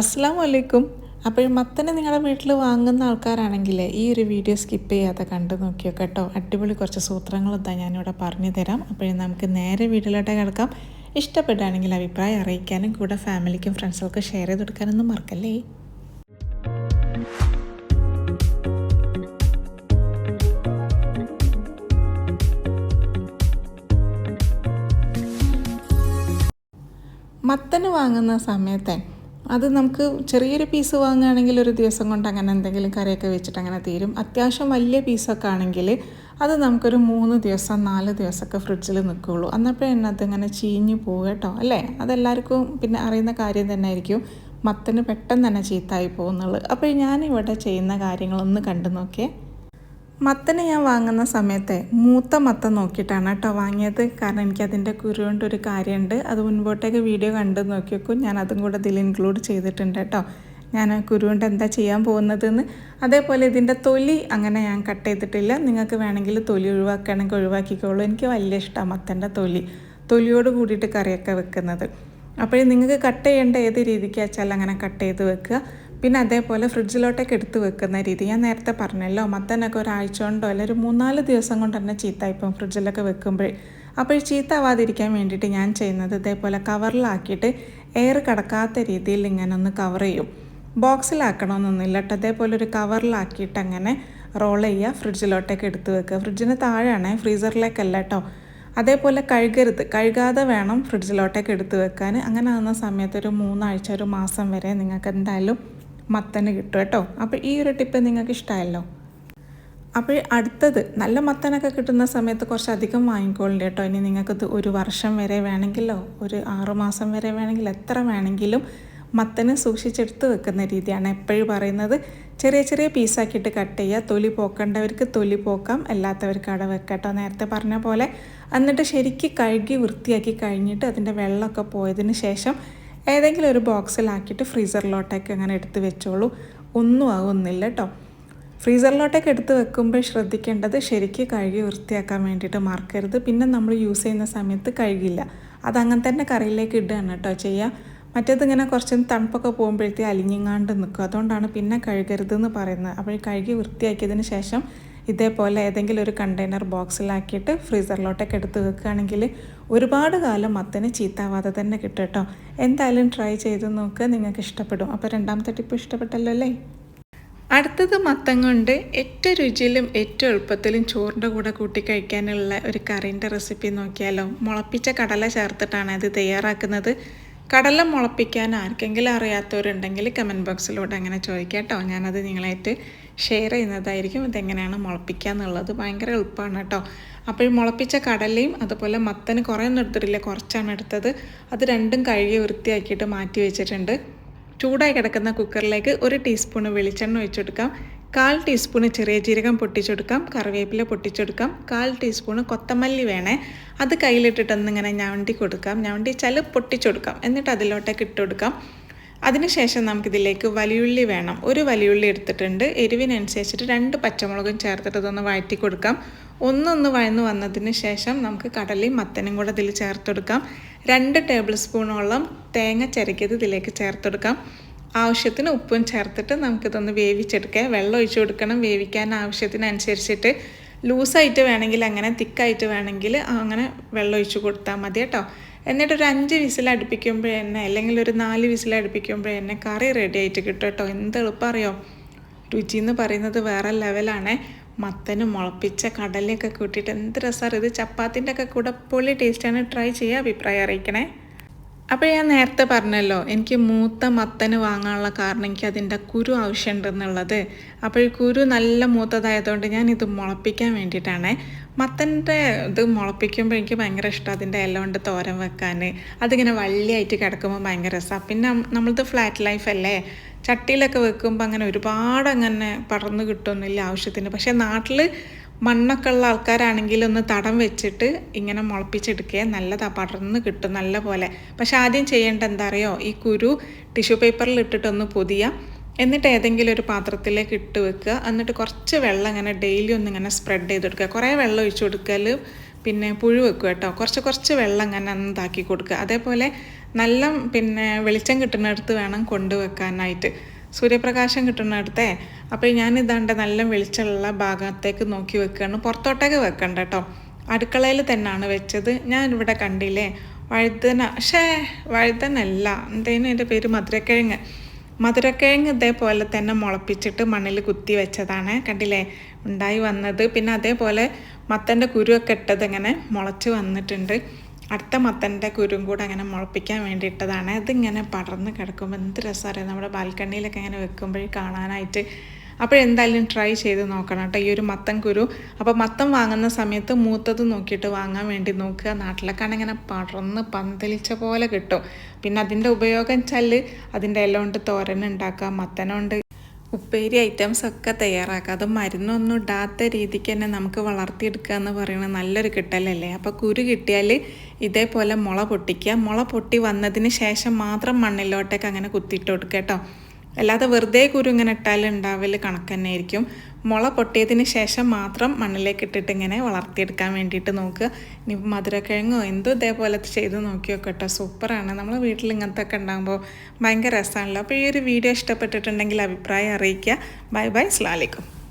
അസ്സാം വലൈക്കും അപ്പോൾ മത്തനെ നിങ്ങളുടെ വീട്ടിൽ വാങ്ങുന്ന ആൾക്കാരാണെങ്കിൽ ഈ ഒരു വീഡിയോ സ്കിപ്പ് ചെയ്യാതെ കണ്ടു നോക്കിയോ കേട്ടോ. അടിപൊളി കുറച്ച് സൂത്രങ്ങൾ എന്താ ഞാനിവിടെ പറഞ്ഞു തരാം. അപ്പോൾ നമുക്ക് നേരെ വീട്ടിലോട്ട് കിടക്കാം. ഇഷ്ടപ്പെടുകയാണെങ്കിൽ അഭിപ്രായം അറിയിക്കാനും കൂടെ ഫാമിലിക്കും ഫ്രണ്ട്സുകൾക്കും ഷെയർ ചെയ്ത് കൊടുക്കാനൊന്നും മറക്കല്ലേ? മത്തന് വാങ്ങുന്ന സമയത്തെ അത് നമുക്ക് ചെറിയൊരു പീസ് വാങ്ങുകയാണെങ്കിൽ ഒരു ദിവസം കൊണ്ട് അങ്ങനെ എന്തെങ്കിലും കറിയൊക്കെ വെച്ചിട്ട് അങ്ങനെ തീരും. അത്യാവശ്യം വലിയ പീസൊക്കെ ആണെങ്കിൽ അത് നമുക്കൊരു മൂന്ന് ദിവസം നാല് ദിവസമൊക്കെ ഫ്രിഡ്ജിൽ നിൽക്കുകയുള്ളൂ അന്നപ്പോഴേ അതിങ്ങനെ ചീഞ്ഞു പോകും കേട്ടോ അല്ലേ? അതെല്ലാവർക്കും പിന്നെ അറിയുന്ന കാര്യം തന്നെ ആയിരിക്കും. മത്തന് പെട്ടെന്ന് തന്നെ ചീത്തായി പോകുന്നുള്ളൂ അപ്പോൾ ഞാനിവിടെ ചെയ്യുന്ന കാര്യങ്ങളൊന്ന് കണ്ടു നോക്കിയേ. മത്തന് ഞാൻ വാങ്ങുന്ന സമയത്തെ മൂത്ത മത്ത നോക്കിയിട്ടാണ് കേട്ടോ വാങ്ങിയത്. കാരണം എനിക്ക് അതിന്റെ കുരു കൊണ്ട് ഒരു കാര്യമുണ്ട്. അത് മുൻപോട്ടേക്ക് വീഡിയോ കണ്ട് നോക്കി വെക്കും ഞാൻ അതും കൂടെ ഇതിൽ ഇൻക്ലൂഡ് ചെയ്തിട്ടുണ്ട് കേട്ടോ. ഞാൻ കുരു കൊണ്ട് എന്താ ചെയ്യാൻ പോകുന്നതെന്ന്. അതേപോലെ ഇതിന്റെ തൊലി അങ്ങനെ ഞാൻ കട്ട് ചെയ്തിട്ടില്ല. നിങ്ങൾക്ക് വേണമെങ്കിൽ തൊലി ഒഴിവാക്കുകയാണെങ്കിൽ ഒഴിവാക്കിക്കോളൂ. എനിക്ക് വലിയ ഇഷ്ടമാണ് മത്തന്റെ തൊലി. തൊലിയോട് കൂടിയിട്ട് കറിയൊക്കെ വെക്കുന്നത്. അപ്പോൾ നിങ്ങൾക്ക് കട്ട് ചെയ്യേണ്ട ഏത് രീതിക്ക് വെച്ചാൽ അങ്ങനെ കട്ട് ചെയ്ത് വെക്കുക. പിന്നെ അതേപോലെ ഫ്രിഡ്ജിലോട്ടൊക്കെ എടുത്ത് വെക്കുന്ന രീതി. ഞാൻ നേരത്തെ പറഞ്ഞല്ലോ മത്തനൊക്കെ ഒരാഴ്ച കൊണ്ടോ അല്ലെങ്കിൽ ഒരു മൂന്നാൽ ദിവസം കൊണ്ട് തന്നെ ചീത്തായിപ്പം ഫ്രിഡ്ജിലൊക്കെ വെക്കുമ്പോൾ അപ്പോൾ ചീത്ത ആവാതിരിക്കാൻ വേണ്ടിയിട്ട് ഞാൻ ചെയ്യുന്നത് ഇതേപോലെ കവറിലാക്കിയിട്ട് എയർ കടക്കാത്ത രീതിയിൽ ഇങ്ങനെ ഒന്ന് കവർ ചെയ്യും. ബോക്സിലാക്കണമെന്നൊന്നുമില്ല കേട്ടോ. അതേപോലെ ഒരു കവറിലാക്കിയിട്ട് അങ്ങനെ റോൾ ചെയ്യുക ഫ്രിഡ്ജിലോട്ടൊക്കെ എടുത്ത് വെക്കുക. ഫ്രിഡ്ജിന് താഴെയാണ് ഫ്രീസറിലേക്കല്ല കേട്ടോ. അതേപോലെ കഴുകരുത്. കഴുകാതെ വേണം ഫ്രിഡ്ജിലോട്ടൊക്കെ എടുത്ത് വെക്കാൻ. അങ്ങനെ ആകുന്ന സമയത്ത് ഒരു മൂന്നാഴ്ച ഒരു മാസം വരെ നിങ്ങൾക്ക് എന്തായാലും മത്തന് കിട്ടും കേട്ടോ. അപ്പോൾ ഈ ഒരു ടിപ്പ് നിങ്ങൾക്ക് ഇഷ്ടമായല്ലോ അപ്പോൾ അടുത്തത് നല്ല മത്തനൊക്കെ കിട്ടുന്ന സമയത്ത് കുറച്ചധികം വാങ്ങിക്കോളുണ്ട് കേട്ടോ. ഇനി നിങ്ങൾക്കത് ഒരു വർഷം വരെ വേണമെങ്കിലോ ഒരു ആറുമാസം വരെ വേണമെങ്കിൽ എത്ര വേണമെങ്കിലും മത്തന് സൂക്ഷിച്ചെടുത്ത് വെക്കുന്ന രീതിയാണ് എപ്പോഴും പറയുന്നത്. ചെറിയ ചെറിയ പീസാക്കിയിട്ട് കട്ട് ചെയ്യുക. തൊലി പോക്കേണ്ടവർക്ക് തൊലി പോക്കാം അല്ലാത്തവർക്ക് അവിടെ വെക്കട്ടോ നേരത്തെ പറഞ്ഞ പോലെ. എന്നിട്ട് ശരിക്കും കഴുകി വൃത്തിയാക്കി കഴിഞ്ഞിട്ട് അതിന്റെ വെള്ളമൊക്കെ പോയതിന് ശേഷം ഏതെങ്കിലും ഒരു ബോക്സിലാക്കിയിട്ട് ഫ്രീസറിലോട്ടേക്ക് അങ്ങനെ എടുത്ത് വെച്ചോളൂ. ഒന്നും ആകുന്നില്ല കേട്ടോ ഫ്രീസറിലോട്ടേക്ക് എടുത്ത് വെക്കുമ്പോൾ ശ്രദ്ധിക്കേണ്ടത് ശരിക്ക് കഴുകി വൃത്തിയാക്കാൻ വേണ്ടിയിട്ട് മറക്കരുത്. പിന്നെ നമ്മൾ യൂസ് ചെയ്യുന്ന സമയത്ത് കഴുകില്ല. അതങ്ങനെ തന്നെ കറിയിലേക്ക് ഇടുകയാണ് കേട്ടോ ചെയ്യുക മറ്റേത് ഇങ്ങനെ കുറച്ച് തണുപ്പൊക്കെ പോകുമ്പോഴത്തേ അലിഞ്ഞിങ്ങാണ്ട് നിൽക്കും അതുകൊണ്ടാണ് പിന്നെ കഴുകരുതെന്ന് പറയുന്നത്. അപ്പോൾ കഴുകി വൃത്തിയാക്കിയതിന് ശേഷം ഇതേപോലെ ഏതെങ്കിലും ഒരു കണ്ടെയ്നർ ബോക്സിലാക്കിയിട്ട് ഫ്രീസറിലോട്ടൊക്കെ എടുത്ത് വെക്കുകയാണെങ്കിൽ ഒരുപാട് കാലം മത്തന് ചീത്താവാതെ തന്നെ കിട്ടും കേട്ടോ എന്തായാലും ട്രൈ ചെയ്ത് നോക്ക് നിങ്ങൾക്ക് ഇഷ്ടപ്പെടും. അപ്പോൾ രണ്ടാമത്തെ ടിപ്പ് ഇഷ്ടപ്പെട്ടല്ലോ അല്ലേ? അടുത്തത് മത്തം കൊണ്ട് ഏറ്റവും രുചിയിലും ഏറ്റവും എളുപ്പത്തിലും ചോറിന്റെ കൂടെ കൂട്ടി കഴിക്കാനുള്ള ഒരു കറിന്റെ റെസിപ്പി നോക്കിയാലോ. മുളപ്പിച്ച കടല ചേർത്തിട്ടാണ് ഇത് തയ്യാറാക്കുന്നത്. കടല മുളപ്പിക്കാൻ ആർക്കെങ്കിലും അറിയാത്തവരുണ്ടെങ്കിൽ കമന്റ് ബോക്സിലൂടെ അങ്ങനെ ചോദിക്കാം കേട്ടോ ഞാനത് നിങ്ങളായിട്ട് ഷെയർ ചെയ്യുന്നതായിരിക്കും. ഇതെങ്ങനെയാണ് മുളപ്പിക്കുക എന്നുള്ളത് ഭയങ്കര എളുപ്പമാണ് കേട്ടോ. അപ്പോൾ മുളപ്പിച്ച കടലയും അതുപോലെ മത്തന് കുറേ ഒന്നും എടുത്തിട്ടില്ല. കുറച്ചാണ് എടുത്തത്. അത് രണ്ടും കഴുകി വൃത്തിയാക്കിയിട്ട് മാറ്റി വെച്ചിട്ടുണ്ട്. ചൂടായി കിടക്കുന്ന കുക്കറിലേക്ക് ഒരു ടീസ്പൂൺ വെളിച്ചെണ്ണ ഒഴിച്ചെടുക്കാം. കാൽ ടീസ്പൂണ് ചെറിയ ജീരകം പൊട്ടിച്ചെടുക്കാം. കറിവേപ്പില പൊട്ടിച്ചെടുക്കാം. കാൽ ടീസ്പൂണ് കൊത്തമല്ലി വേണേ. അത് കയ്യിലിട്ടിട്ടൊന്നിങ്ങനെ ഞവണ്ടി കൊടുക്കാം. ഞവണ്ടി ചില പൊട്ടിച്ചെടുക്കാം. എന്നിട്ട് അതിലോട്ടേക്ക് ഇട്ട് കൊടുക്കാം. അതിനുശേഷം നമുക്കിതിലേക്ക് വലിയുള്ളി വേണം. ഒരു വലിയുള്ളി എടുത്തിട്ടുണ്ട്. എരിവിനനുസരിച്ചിട്ട് രണ്ട് പച്ചമുളകും ചേർത്തിട്ട് ഇതൊന്ന് വഴറ്റി കൊടുക്കാം ഒന്നൊന്ന് വഴന്ന് വന്നതിന് ശേഷം നമുക്ക് കടലയും മത്തനും കൂടെ ഇതിൽ ചേർത്തെടുക്കാം. രണ്ട് ടേബിൾ സ്പൂണോളം തേങ്ങ ചിരക്കിയത് ഇതിലേക്ക് ചേർത്തെടുക്കാം. ആവശ്യത്തിന് ഉപ്പും ചേർത്തിട്ട് നമുക്കിതൊന്ന് വേവിച്ചെടുക്കാം. വെള്ളം ഒഴിച്ചു കൊടുക്കണം. വേവിക്കാൻ ആവശ്യത്തിനനുസരിച്ചിട്ട് ലൂസായിട്ട് വേണമെങ്കിൽ അങ്ങനെ തിക്കായിട്ട് വേണമെങ്കിൽ അങ്ങനെ വെള്ളം ഒഴിച്ചു കൊടുത്താൽ മതി കേട്ടോ. എന്നിട്ട് ഒരു അഞ്ച് വിസിൽ അടുപ്പിക്കുമ്പോൾ തന്നെ അല്ലെങ്കിൽ ഒരു നാല് വിസിൽ അടുപ്പിക്കുമ്പോൾ തന്നെ കറി റെഡി ആയിട്ട് കിട്ടും കേട്ടോ. എന്ത് എളുപ്പമറിയോ രുചി എന്ന് പറയുന്നത് വേറെ ലെവലാണ് മത്തനും മുളപ്പിച്ച കടലയൊക്കെ കൂട്ടിയിട്ട് എന്ത് രസമാണ് ഇത് ചപ്പാത്തിന്റെ ഒക്കെ കൂടെ പൊളി ടേസ്റ്റാണ് ട്രൈ ചെയ്യുക അഭിപ്രായം അറിയിക്കണേ. അപ്പോൾ ഞാൻ നേരത്തെ പറഞ്ഞല്ലോ എനിക്ക് മൂത്ത മത്തന് വാങ്ങാനുള്ള കാരണം എനിക്ക് അതിന്റെ കുരു ആവശ്യമുണ്ടെന്നുള്ളത്. അപ്പോൾ കുരു നല്ല മൂത്തതായതുകൊണ്ട് ഞാൻ ഇത് മുളപ്പിക്കാൻ വേണ്ടിയിട്ടാണ്. മത്തന്റെ ഇത് മുളപ്പിക്കുമ്പോൾ എനിക്ക് ഭയങ്കര ഇഷ്ടം അതിന്റെ ഇല കൊണ്ട് തോരൻ വെക്കാൻ. അതിങ്ങനെ വള്ളിയായിട്ട് കിടക്കുമ്പോൾ ഭയങ്കര രസമാണ് പിന്നെ നമ്മളത് ഫ്ലാറ്റ് ലൈഫ് അല്ലേ? ചട്ടിയിലൊക്കെ വെക്കുമ്പോൾ അങ്ങനെ ഒരുപാട് അങ്ങനെ പടർന്ന് കിട്ടുമൊന്നുമില്ല ആവശ്യത്തിന്. പക്ഷേ നാട്ടിൽ മണ്ണൊക്കെ ഉള്ള ആൾക്കാരാണെങ്കിൽ ഒന്ന് തടം വെച്ചിട്ട് ഇങ്ങനെ മുളപ്പിച്ചെടുക്കുക. നല്ലതാണ് പടർന്ന് കിട്ടും നല്ല പോലെ. പക്ഷെ ആദ്യം ചെയ്യേണ്ട എന്താ അറിയോ? ഈ കുരു ടിഷ്യൂ പേപ്പറിൽ ഇട്ടിട്ടൊന്ന് പൊതിയാം എന്നിട്ട് ഏതെങ്കിലും ഒരു പാത്രത്തിലേക്ക് ഇട്ട് വെക്കുക. എന്നിട്ട് കുറച്ച് വെള്ളം ഇങ്ങനെ ഡെയിലി ഒന്ന് ഇങ്ങനെ സ്പ്രെഡ് ചെയ്ത് കൊടുക്കുക. കുറേ വെള്ളം ഒഴിച്ചു കൊടുക്കൽ പിന്നെ പുഴു വെക്കുക കേട്ടോ. കുറച്ച് കുറച്ച് വെള്ളം ഇങ്ങനെ ഇതാക്കി കൊടുക്കുക. അതേപോലെ നല്ല പിന്നെ വെളിച്ചം കിട്ടുന്നിടത്ത് വേണം കൊണ്ടുവെക്കാനായിട്ട് സൂര്യപ്രകാശം കിട്ടുന്നിടത്തെ അപ്പോൾ ഞാൻ ഇതാണ്ട് നല്ല വെളിച്ചമുള്ള ഭാഗത്തേക്ക് നോക്കി വെക്കുകയാണ് പുറത്തോട്ടേക്ക് വെക്കണ്ട കേട്ടോ അടുക്കളയിൽ തന്നെയാണ് വെച്ചത്. ഞാൻ ഇവിടെ കണ്ടില്ലേ? വഴുതന ഷേ വഴുതനല്ല. എന്തേനും എന്റെ പേര്? മധുരക്കിഴങ്ങ്. മധുരക്കിഴങ്ങ് ഇതേപോലെ തന്നെ മുളപ്പിച്ചിട്ട് മണ്ണിൽ കുത്തി വെച്ചതാണ്. കണ്ടില്ലേ? ഉണ്ടായി വന്നത്. പിന്നെ അതേപോലെ മത്തന്റെ കുരുവൊക്കെ ഇട്ടത് ഇങ്ങനെ മുളച്ച് വന്നിട്ടുണ്ട്. അടുത്ത മത്തന്റെ കുരും കൂടെ അങ്ങനെ മുളപ്പിക്കാൻ വേണ്ടിയിട്ടതാണ്. ഇതിങ്ങനെ പടർന്ന് കിടക്കുമ്പോൾ എന്ത് രസമറിയാം നമ്മുടെ ബാൽക്കണിയിലൊക്കെ ഇങ്ങനെ വെക്കുമ്പോൾ കാണാനായിട്ട്. അപ്പോഴെന്തായാലും ട്രൈ ചെയ്ത് നോക്കണം കേട്ടോ ഈ ഒരു മത്തൻ കുരു. അപ്പോൾ മത്തം വാങ്ങുന്ന സമയത്ത് മൂത്തത് നോക്കിയിട്ട് വാങ്ങാൻ വേണ്ടി നോക്കുക. നാട്ടിലൊക്കെ ഇങ്ങനെ പടർന്ന് പന്തലിച്ച പോലെ കിട്ടും. പിന്നെ അതിന്റെ ഉപയോഗം വെച്ചാൽ അതിന്റെ ഇല കൊണ്ട് തോരൻ ഉണ്ടാക്കുക മത്തനുണ്ട്. ഉപ്പേരി ഐറ്റംസ് ഒക്കെ തയ്യാറാക്കുക. അത് മരുന്നൊന്നും ഇടാത്ത രീതിക്ക് തന്നെ നമുക്ക് വളർത്തിയെടുക്കുക എന്ന് പറയുന്നത് നല്ലൊരു കിട്ടലല്ലേ? അപ്പോൾ കുരു കിട്ടിയാൽ ഇതേപോലെ മുള പൊട്ടിക്കുക. മുള പൊട്ടി വന്നതിന് ശേഷം മാത്രം മണ്ണിലോട്ടേക്ക് അങ്ങനെ കുത്തിയിട്ട് കൊടുക്കുക കേട്ടോ. അല്ലാതെ വെറുതെ കുരു ഇങ്ങനെ ഇട്ടാൽ ഉണ്ടാവൽ കണക്ക് തന്നെ ആയിരിക്കും മുള പൊട്ടിയതിന് ശേഷം മാത്രം മണ്ണിലേക്ക് ഇട്ടിട്ട് ഇങ്ങനെ വളർത്തിയെടുക്കാൻ വേണ്ടിയിട്ട് നോക്കുക. ഇനി മധുരക്കിഴങ്ങോ എന്തോ ഇതേപോലെ ചെയ്ത് നോക്കി കേട്ടോ. സൂപ്പറാണ്. നമ്മൾ വീട്ടിൽ ഇങ്ങനത്തെ ഒക്കെ ഉണ്ടാകുമ്പോൾ ഭയങ്കര രസമാണല്ലോ. അപ്പോൾ ഈ ഒരു വീഡിയോ ഇഷ്ടപ്പെട്ടിട്ടുണ്ടെങ്കിൽ അഭിപ്രായം അറിയിക്കുക. Bye bye. സ്ലാലിക്കും